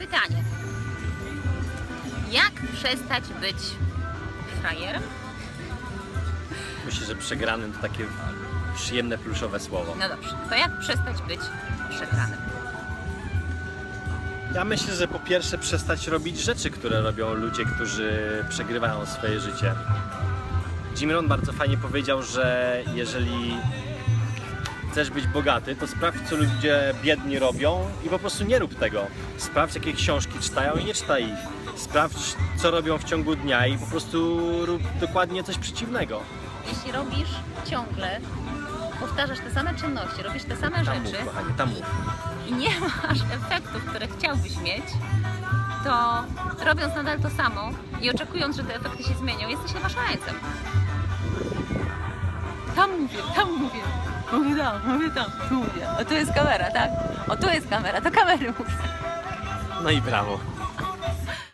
Pytanie. Jak przestać być frajerem? Myślę, że przegranym to takie przyjemne, pluszowe słowo. No dobrze, to jak przestać być przegranym? Ja myślę, że po pierwsze przestać robić rzeczy, które robią ludzie, którzy przegrywają swoje życie. Jim Rohn bardzo fajnie powiedział, że jeżeli chcesz być bogaty, to sprawdź, co ludzie biedni robią i po prostu nie rób tego. Sprawdź, jakie książki czytają i nie czytaj ich. Sprawdź, co robią w ciągu dnia i po prostu rób dokładnie coś przeciwnego. Jeśli robisz ciągle, powtarzasz te same czynności, robisz te same Tam mów, rzeczy kochanie, tam mów. i nie masz efektów, które chciałbyś mieć, to robiąc nadal to samo i oczekując, że te efekty się zmienią, jesteś chyba szaleńcem. Tam mówię, tam mówię. Mówię tam, mówię tam, tu mówię. O tu jest kamera, tak? O tu jest kamera, to kamery mów. No i brawo.